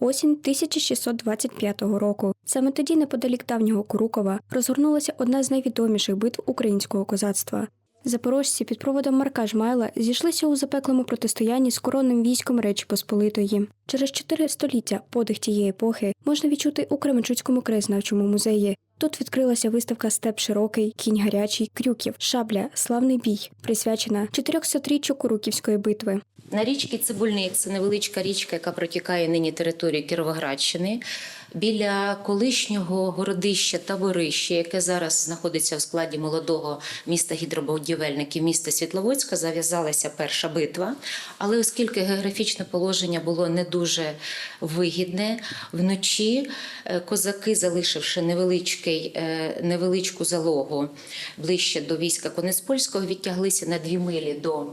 Осінь 1625 року. Саме тоді, неподалік давнього Курукова, розгорнулася одна з найвідоміших битв українського козацтва. Запорожці під проводом Марка Жмайла зійшлися у запеклому протистоянні з коронним військом Речі Посполитої. Через чотири століття подих тієї епохи можна відчути у Кременчуцькому краєзнавчому музеї. Тут відкрилася виставка Степ широкий, кінь гарячий, крюків, шабля, славний бій, присвячена 400-річчю Куруківської битви. На річці Цибульник це невеличка річка, яка протікає нині територію Кіровоградщини. Біля колишнього городища Таборище, яке зараз знаходиться в складі молодого міста гідробудівельників міста Світловодська, зав'язалася перша битва. Але оскільки географічне положення було не дуже вигідне, вночі е, козаки, залишивши невеличкий, е, невеличку залогу ближче до війська Конеспольського, відтяглися на дві милі до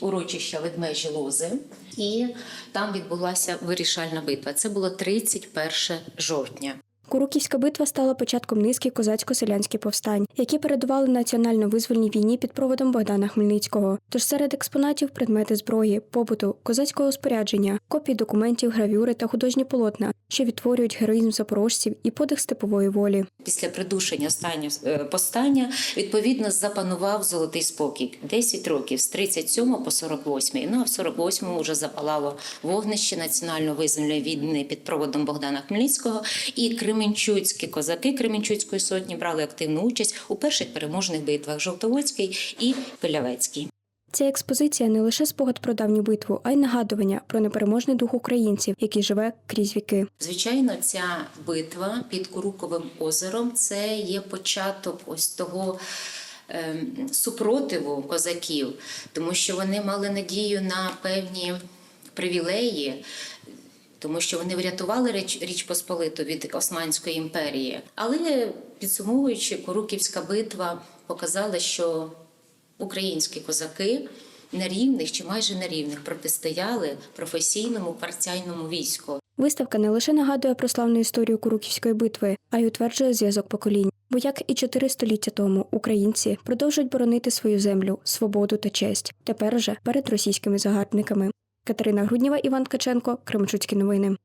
урочища ведмежі лози, і там відбулася вирішальна битва. Це було 31 жовтня. Куруківська битва стала початком низки козацько-селянських повстань, які передували національно-визвольній війні під проводом Богдана Хмельницького. Тож серед експонатів предмети зброї, побуту, козацького спорядження, копії документів, гравюри та художні полотна, що відтворюють героїзм запорожців і подих степової волі. Після придушення останнього е, повстання відповідно запанував золотий спокій 10 років з 37 по 48. Ну а в 48-му вже запалало вогнище національно-визвольної війни під проводом Богдана Хмельницького і Кременчуцькі козаки Кременчуцької сотні брали активну участь у перших переможних битвах Жовтоводський і Пилявецький. Ця експозиція не лише спогад про давню битву, а й нагадування про непереможний дух українців, який живе крізь віки. Звичайно, ця битва під Куруковим озером це є початок ось того. ем, Супротиву козаків, тому що вони мали надію на певні привілеї, тому що вони врятували Річ, Річ Посполиту від Османської імперії. Але підсумовуючи, Куруківська битва показала, що українські козаки на рівних чи майже на рівних протистояли професійному партійному війську. Виставка не лише нагадує про славну історію Куруківської битви, а й утверджує зв'язок поколінь. Бо як і чотири століття тому українці продовжують боронити свою землю, свободу та честь. Тепер уже перед російськими загарбниками. Катерина Грудніва, Іван Ткаченко, Кременчуцькі новини.